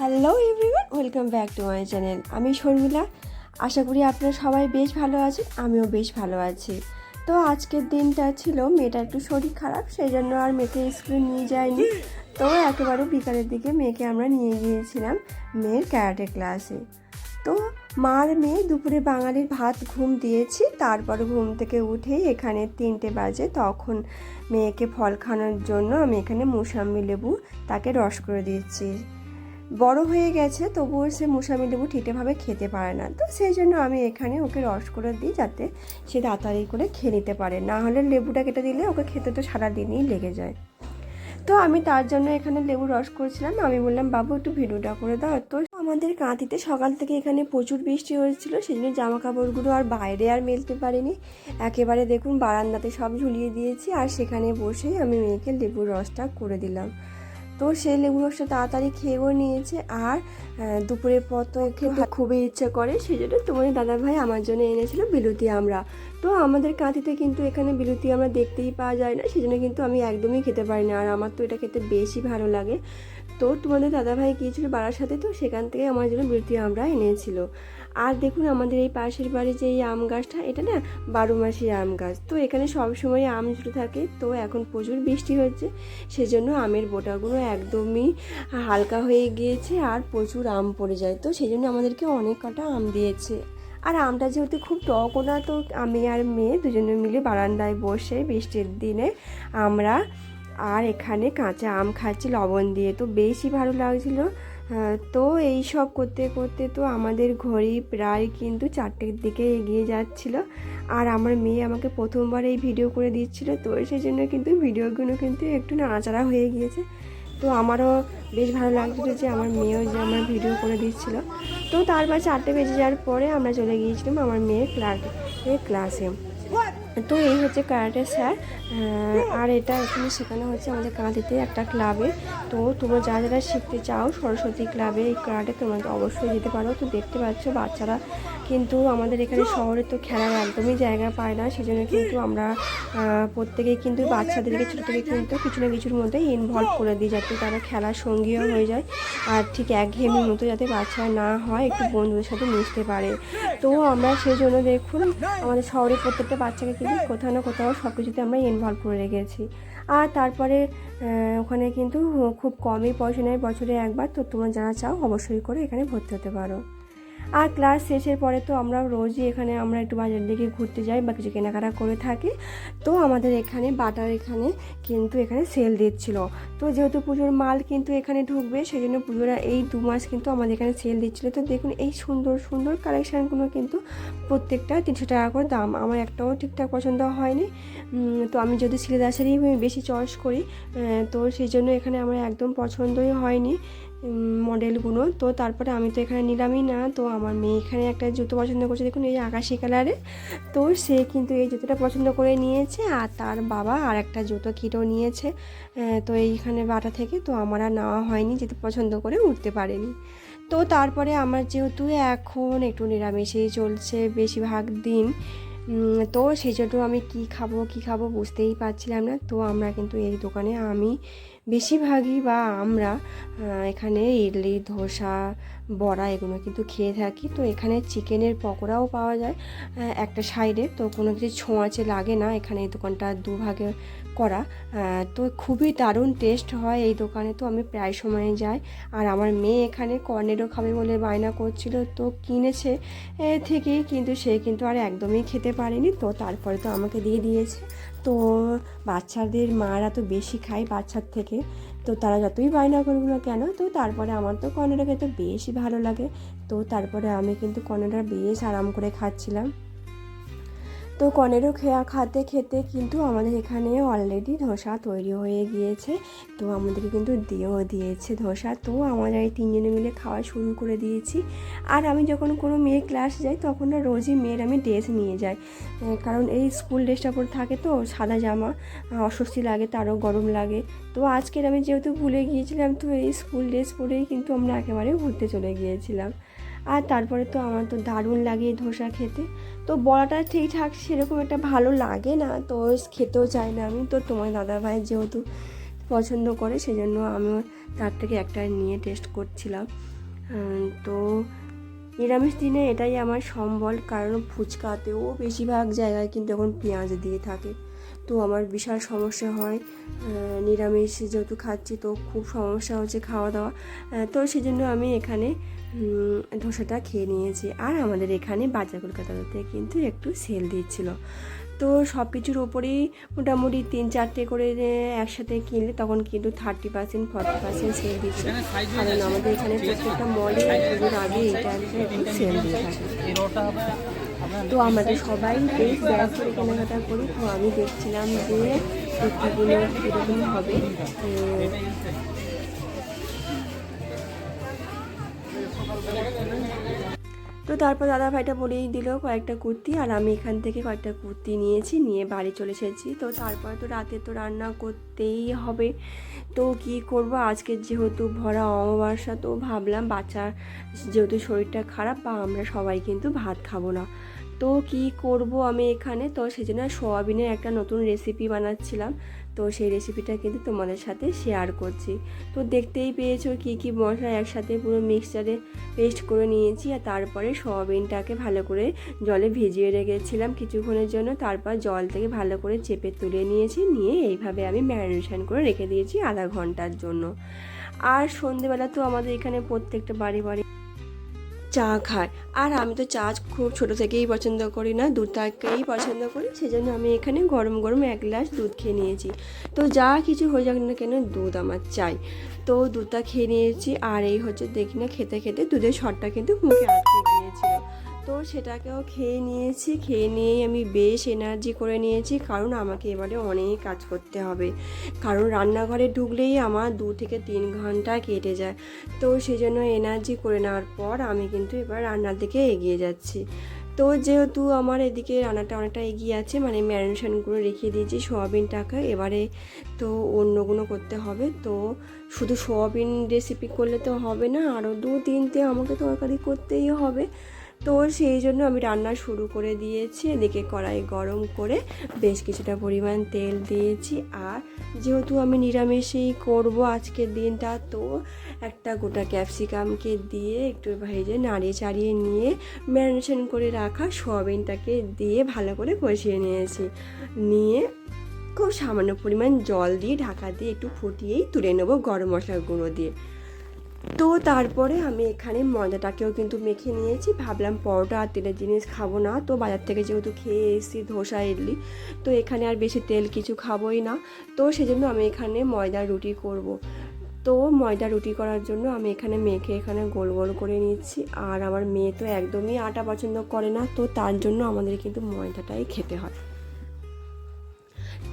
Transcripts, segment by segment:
Hello everyone welcome back to my channel আমি শর্মিলা। আশা করি আপনারা সবাই বেশ ভালো আছেন, আমিও বেশ ভালো আছি। তো আজকের দিনটা ছিল, মেয়েটা একটু শরীর খারাপ, সেই জন্য আর মেয়েকে স্কুলে নিয়ে যায়নি। তো একেবারে বিকালের দিকে মেয়েকে আমরা নিয়ে গিয়েছিলাম মেয়ের ক্যারাটে ক্লাসে। তো মার মেয়ে দুপুরে বাঙালির ভাত ঘুম দিয়েছি, তারপর ঘুম থেকে উঠেই এখানে তিনটে বাজে, তখন মেয়েকে ফল খাওয়ানোর জন্য আমি এখানে মুসাম্বি লেবু তাকে রস করে দিচ্ছি। বড় হয়ে গেছে, তবুও সে মুসামি লেবু ঠিকঠাকভাবে খেতে পারে না। তো সেই জন্য আমি এখানে ওকে রস করে দিই যাতে সে তাড়াতাড়ি করে খেয়ে নিতে পারে। না হলে লেবুটা কেটে দিলে ওকে খেতে তো সারাদিনই লেগে যায়। তো আমি তার জন্য এখানে লেবু রস করেছিলাম। আমি বললাম, বাবু, একটু ভিডিওটা করে দাও। তো আমাদের কাঁথিতে সকাল থেকে এখানে প্রচুর বৃষ্টি হয়েছিল। সেই জন্য জামা কাপড়গুলো আর বাইরে আর মেলতে পারিনি। একেবারে দেখুন, বারান্দাতে সব ঝুলিয়ে দিয়েছি আর সেখানে বসেই আমি মেয়েকে লেবুর রসটা করে দিলাম। তো সেই লেবু রসটা তাড়াতাড়ি খেয়েও নিয়েছে আর দুপুরের পর তো খেতে খুবই ইচ্ছা করে সেই জন্য তোমার দাদা ভাই আমার জন্য এনেছিল বিলুতি আমরা তো আমাদের কাঁথিতে কিন্তু এখানে বিলুতি আমরা দেখতেই পাওয়া যায় না সেই জন্য কিন্তু আমি একদমই খেতে পারি না। আর আমার তো এটা খেতে বেশি ভালো লাগে। তো তোমাদের দাদাভাই গিয়েছিল বাড়ার সাথে তো সেখান থেকে আমার জন্য বিলুতি আমরা এনেছিল। আর দেখুন আমাদের এই পাশের বাড়ি যে এই আম গাছটা, এটা না বারো মাসি আম গাছ। তো এখানে সব সময় আম ঝুলে থাকে। তো এখন প্রচুর বৃষ্টি হচ্ছে সেজন্য আমের বোটাগুলো একদমই হালকা হয়ে গিয়েছে আর প্রচুর আম পড়ে যায়। তো সেই জন্য আমাদেরকে অনেক কটা আম দিয়েছে। আর আমটা যেহেতু খুব টকও না, তো আমি আর মেয়ে দুজনে মিলে বারান্দায় বসে বৃষ্টির দিনে আমরা আর এখানে কাঁচা আম খাচ্ছি লবণ দিয়ে। তো বেশি ভালো লাগছিল তো এই সব করতে করতে তো আমাদের ঘড়ি প্রায় কিন্তু চারটের দিকে এগিয়ে যাচ্ছিল। আর আমার মেয়ে আমাকে প্রথমবার এই ভিডিও করে দিচ্ছিল, তো সেই জন্য কিন্তু ভিডিওগুলো কিন্তু একটু নাড়াচাড়া হয়ে গিয়েছে। তো আমারও বেশ ভালো লাগছিল যে আমার মেয়েও যে আমার ভিডিও করে দিচ্ছিল। তো তারপর চারটে বেজে যাওয়ার পরে আমরা চলে গিয়েছিলাম আমার মেয়ের ক্লাসে ক্লাসে তো এই হচ্ছে ক্যারাটে স্যার আর এটা এখানে শেখানো হচ্ছে আমাদের কাঁদিতে একটা ক্লাবে। তো তোমরা যারা যারা শিখতে চাও সরস্বতী ক্লাবে এই ক্যারাটে তোমরা তো অবশ্যই যেতে পারো। তো দেখতে পাচ্ছ বাচ্চারা কিন্তু আমাদের এখানে শহরে তো খেলার একদমই জায়গা পায় না, সেজন্য কিন্তু আমরা প্রত্যেকেই কিন্তু বাচ্চাদেরকে ছোটো থেকে কিন্তু কিছু না কিছুর মধ্যে ইনভলভ করে দিই যাতে তারা খেলার সঙ্গীও হয়ে যায়। আর ঠিক একঘেয়েমির মতো যাতে বাচ্চারা না হয়, একটু বন্ধুদের সাথে মিশতে পারে। তো আমরা সেই জন্য দেখুন আমাদের শহরে প্রত্যেকটা বাচ্চাকে কিন্তু কোথাও না কোথাও সব কিছুতে আমরা ইনভলভ করে রেখেছি। আর তারপরে ওখানে কিন্তু খুব কমই পয়সা নেয় বছরে একবার। তো তোমরা যারা চাও অবশ্যই করে এখানে ভর্তি হতে পারো। আর ক্লাস শেষের পরে তো আমরা রোজই এখানে আমরা একটু বাজার দিকে ঘুরতে যাই বা কিছু কেনাকাটা করে থাকি। তো আমাদের এখানে বাটার এখানে কিন্তু এখানে সেল দিচ্ছিল। তো যেহেতু পুজোর মাল কিন্তু এখানে ঢুকবে সেই জন্য পুজোরা এই দু মাস কিন্তু আমাদের এখানে সেল দিচ্ছিল। তো দেখুন এই সুন্দর সুন্দর কালেকশানগুলো কিন্তু প্রত্যেকটা তিনশো টাকা করে দাম। আমার একটাও ঠিকঠাক পছন্দ হয়নি। তো আমি যদি সিলেদাসেরই বেশি চয়েস করি তো সেই জন্য এখানে আমার একদম পছন্দই হয়নি। মডেলগুলো। তো তারপরে আমি তো এখানে নিলামই না। তো আমার মেয়ে এখানে একটা জুতো পছন্দ করছে। দেখুন, এই আকাশি কালারে। তো সে কিন্তু এই জুতোটা পছন্দ করে নিয়েছে। আর তার বাবা আর একটা জুতো কিটেও নিয়েছে। তো এইখানে বাটা থেকে তো আমার আর নেওয়া হয়নি। যেতে পছন্দ করে উঠতে পারেনি। তো তারপরে আমার যেহেতু এখন একটু নিরামিষেই চলছে বেশিরভাগ দিন। তো সেই জন্য আমি কি খাব কি খাব বুঝতেই পারছিলাম না। তো আমরা কিন্তু এই দোকানে আমি বেশিরভাগই বা আমরা এখানে ইডলি, ধোসা, বড়া এগুলো কিন্তু খেয়ে থাকি। তো এখানে চিকেনের পকোড়াও পাওয়া যায় একটা সাইডে। তো কোনো কিছু ছোঁয়াচে লাগে না। এখানে এই দোকানটা দুভাগে করা তো খুবই দারুণ টেস্ট হয় এই দোকানে। তো আমি প্রায় সময় যাই। আর আমার মেয়ে এখানে কর্নেরও খাবে বলে বায়না করছিল, তো কিনেছে থেকেই কিন্তু সে কিন্তু আর একদমই খেতে পারেনি। তো তারপরে তো আমাকে দিয়ে দিয়েছে। তো বাচ্চাদের মারা তো বেশি খায় বাচ্চার থেকে। তো তারা যতই বায়না করুক না কেন, তো তারপরে আমার তো কর্নেটা খেতে বেশি ভালো লাগে। তো তারপরে আমি কিন্তু কর্নেটা বেশ আরাম করে খাচ্ছিলাম। তো কনেরও খেয়া খাতে খেতে কিন্তু আমাদের এখানে অলরেডি ধোসা তৈরি হয়ে গিয়েছে। তো আমাদেরকে কিন্তু দিয়েও দিয়েছে ধোসা। তো আমরা এই তিনজনে মিলে খাওয়া শুরু করে দিয়েছি। আর আমি যখন কোনো মেয়ে ক্লাস যাই, তখন না রোজই মেয়ের আমি ড্রেস নিয়ে যাই। কারণ এই স্কুল ড্রেসটা পরে থাকে তো, সাদা জামা অস্বস্তি লাগে, তারও গরম লাগে। তো আজকের আমি যেহেতু ভুলে গিয়েছিলাম, তো এই স্কুল ড্রেস পরেই কিন্তু আমরা একেবারে ঘুরতে চলে গিয়েছিলাম। আর তারপরে তো আমার তো দারুণ লাগে ধোসা খেতে। তো বড়াটা ঠিকঠাক সেরকম একটা ভালো লাগে না, তো খেতেও চাই না আমি। তো তোমার দাদা ভাই যেহেতু পছন্দ করে, সেজন্য আমিও তার থেকে একটা নিয়ে টেস্ট করছিলাম। তো নিরামিষ দিনে এটাই আমার সম্বল, কারণ ফুচকাতেও বেশিরভাগ জায়গায় কিন্তু এখন পেঁয়াজ দিয়ে থাকে। তো আমার বিশাল সমস্যা হয় নিরামিষ যেহেতু খাচ্ছি, তো খুব সমস্যা হচ্ছে খাওয়া দাওয়া। তো সেই জন্য আমি এখানে ধোসাটা খেয়ে নিয়েছি। আর আমাদের এখানে বাজার কলকাতাতে কিন্তু একটু সেল দিচ্ছিল। তো সব কিছুর ওপরেই মোটামুটি তিন চারটে করে একসাথে কিনলে তখন কিন্তু thirty percent forty percent sale দিচ্ছে। কারণ আমাদের এখানে প্রত্যেকটা মলে পুজোর আগে এই টাইমটা একটু সেল দিয়ে থাকে। তো আমাদের সবাই বেশ ব্যাগ করে কেনাকাটা করি। তো আমি দেখছিলাম যে কুর্তিগুলো কীরকম হবে। তো তারপর দাদা ভাইটা বলেই দিল কয়েকটা কুর্তি, আর আমি এখান থেকে কয়েকটা কুর্তি নিয়েছি, নিয়ে বাড়ি চলে এসেছি। তো তারপরে তো রাতে তো রান্না করতেই হবে, তো কি করব? আজকে যেহেতু ভরা অমাবস্যা, তো ভাবলাম বাচ্চার যেহেতু শরীরটা খারাপ, বা আমরা সবাই কিন্তু ভাত খাব না। তো কি করব আমি এখানে? তো সেজন্য সোয়াবিনের একটা নতুন রেসিপি বানাচ্ছিলাম। তো সেই রেসিপিটা কিন্তু তোমাদের সাথে শেয়ার করছি। তো দেখতেই পেয়েছ কি কি মশলা একসাথে পুরো মিক্সচারে পেস্ট করে নিয়েছি আর তারপরে সোয়াবিনটাকে ভালো করে জলে ভিজিয়ে রেখেছিলাম কিছুক্ষণের জন্য। তারপর জল থেকে ভালো করে চেপে তুলে নিয়েছি, নিয়ে এইভাবে আমি ম্যারিনেশন করে রেখে দিয়েছি আধা ঘণ্টার জন্য। আর সন্ধেবেলা তো আমাদের এখানে প্রত্যেকটা বাড়ি বাড়ি চা খায়। আর আমি তো চা খুব ছোট থেকেই পছন্দ করি না দুধটাকেই পছন্দ করি, সেজন্য আমি এখানে গরম গরম এক গ্লাস দুধ খেয়ে নিয়েছি। তো যা কিছু হয়ে যাক না কেন, দুধ আমার চাই। তো দুধটা খেয়ে নিয়েছি, আর এই হচ্ছে, দেখি না, খেতে খেতে দুধের শটটা কিন্তু মুখে আটকে গিয়েছিল। তো সেটাকেও খেয়ে নিয়েছি। খেয়ে নিয়েই আমি বেশ এনার্জি করে নিয়েছি। কারণ আমাকে এবারে অনেক কাজ করতে হবে। কারণ রান্নাঘরে ঢুকলেই আমার দু থেকে তিন ঘণ্টা কেটে যায়। তো সেই জন্য এনার্জি করে নেওয়ার পর আমি কিন্তু এবার রান্নার দিকে এগিয়ে যাচ্ছি। তো যেহেতু আমার এদিকে রান্নাটা অনেকটা এগিয়ে আছে মানে ম্যারিনেশন করে রেখে দিয়েছি সোয়াবিনটাকে। এবারে তো অন্যগুলো করতে হবে। তো শুধু সোয়াবিন রেসিপি করলে তো হবে না, আরও দু তিনটে আমাকে তরকারি করতেই হবে। তো সেই জন্য আমি রান্না শুরু করে দিয়েছি, এদিকে কড়াই গরম করে বেশ কিছুটা পরিমাণ তেল দিয়েছি। আর যেহেতু আমি নিরামিষেই করব আজকের দিনটা, তো একটা গোটা ক্যাপসিকামকে দিয়ে একটু ভেজে নাড়িয়ে চাড়িয়ে নিয়ে ম্যারিনেশন করে রাখা সোয়াবিনটাকে দিয়ে ভালো করে কষিয়ে নিয়েছি। নিয়ে খুব সামান্য পরিমাণ জল দিয়ে ঢাকা দিয়ে একটু ফুটিয়েই তুলে নেব গরম মশলার গুঁড়ো দিয়ে। তো তারপরে আমি এখানে ময়দাটাকেও কিন্তু মেখে নিয়েছি। ভাবলাম পরোটা আর তেলের জিনিস খাব না। তো বাজার থেকে যেহেতু খেয়ে এসেছি ধোসা, ইডলি, তো এখানে আর বেশি তেল কিছু খাবোই না। তো সেজন্য আমি এখানে ময়দার রুটি করব। তো ময়দা রুটি করার জন্য আমি এখানে মেখে এখানে গোল গোল করে নিচ্ছি। আর আমার মেয়ে তো একদমই আটা পছন্দ করে না। তো তার জন্য আমাদের কিন্তু ময়দাটাই খেতে হয়।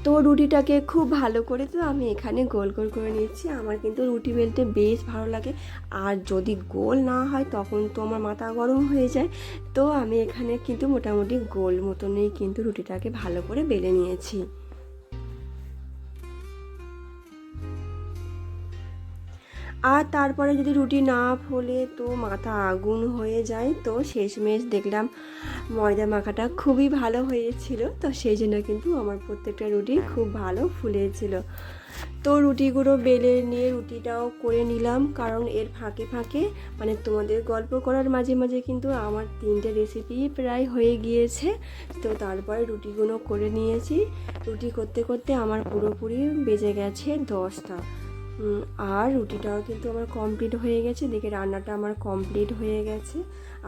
তো রুটিটাকে খুব ভালো করে তো আমি এখানে গোল গোল করে নিচ্ছি আমার কিন্তু রুটি বেলতে বেশ ভালো লাগে। আর যদি গোল না হয় তখন তো আমার মাথা গরম হয়ে যায়। তো আমি এখানে কিন্তু মোটামুটি গোল মতনই কিন্তু রুটিটাকে ভালো করে বেলে নিয়েছি। আর তারপরে যদি রুটি না ফোলে তো মাথা আগুন হয়ে যায়। তো শেষমেশ দেখলাম ময়দা মাখাটা খুবই ভালো হয়েছিল। তো সেই জন্য কিন্তু আমার প্রত্যেকটা রুটি খুব ভালো ফুলেছিল। তো রুটিগুলো বেলে নিয়ে রুটিটাও করে নিলাম, কারণ এর ফাঁকে ফাঁকে মানে তোমাদের গল্প করার মাঝে মাঝে কিন্তু আমার তিনটে রেসিপি প্রায় হয়ে গিয়েছে। তো তারপরে রুটিগুলো করে নিয়েছি। রুটি করতে করতে আমার পুরোপুরি বেজে গেছে দশটা। আর রুটিটাও কিন্তু আমার কমপ্লিট হয়ে গেছে। দেখে রান্নাটা আমার কমপ্লিট হয়ে গেছে।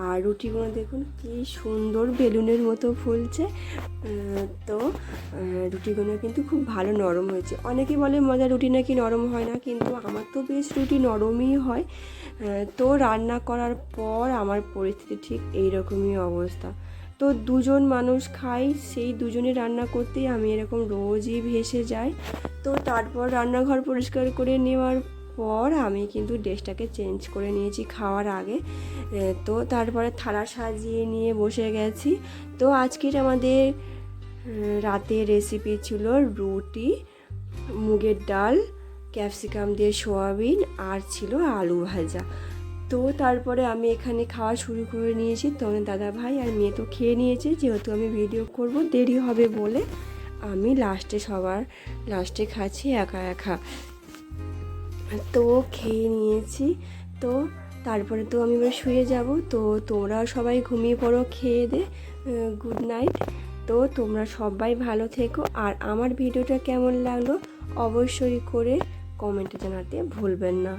আর রুটিগুলো দেখুন, কি সুন্দর বেলুনের মতো ফুলছে। তো রুটিগুলো কিন্তু খুব ভালো নরম হয়েছে। অনেকে বলে মজা রুটি নাকি নরম হয় না? কিন্তু আমার তো বেশ রুটি নরমই হয়। তো রান্না করার পর আমার পরিস্থিতি ঠিক এইরকমই অবস্থা। তো দুজন মানুষ খাই, সেই দুজনে রান্না করতেই আমি এরকম রোজই ভেসে যাই। তো তারপর রান্নাঘর পরিষ্কার করে নেওয়ার পর আমি কিন্তু ড্রেসটাকে চেঞ্জ করে নিয়েছি খাওয়ার আগে। তো তারপরে থালা সাজিয়ে নিয়ে বসে গেছি। তো আজকের আমাদের রাতের রেসিপি ছিল রুটি, মুগের ডাল ক্যাপসিকাম দিয়ে সোয়াবিন আর ছিল আলু ভাজা। তো তারপরে আমি এখানে খাওয়া শুরু করে নিয়েছি। তখন দাদা ভাই আর মেয়ে তো খেয়ে নিয়েছে। যেহেতু আমি ভিডিও করব, দেরি হবে বলে আমি লাস্টে সবার লাস্টে খাচ্ছি একা একা। তো খেয়ে নিয়েছি। তো তারপরে তো আমি এবার শুয়ে যাব। তো তোমরা সবাই ঘুমিয়ে পড়ো, খেয়ে দে গুড নাইট তো তোমরা সবাই ভালো থেকো। আর আমার ভিডিওটা কেমন লাগল অবশ্যই করে কমেন্টে জানাতে ভুলবেন না।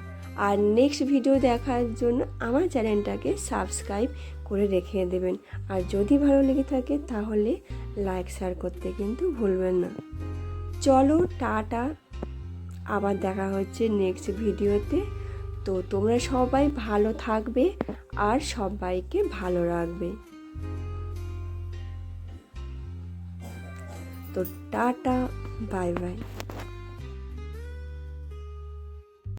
আর নেক্সট ভিডিও দেখার জন্য আমার চ্যানেলটাকে সাবস্ক্রাইব করে রেখে দেবেন। আর যদি ভালো লেগে থাকে তাহলে লাইক শেয়ার করতে কিন্তু ভুলবেন না। চলো, টাটা। আবার দেখা হচ্ছে নেক্সট ভিডিওতে। তো তোমরা সবাই ভালো থাকবে আর সবাইকে ভালো রাখবে। তো টাটা, বাই বাই।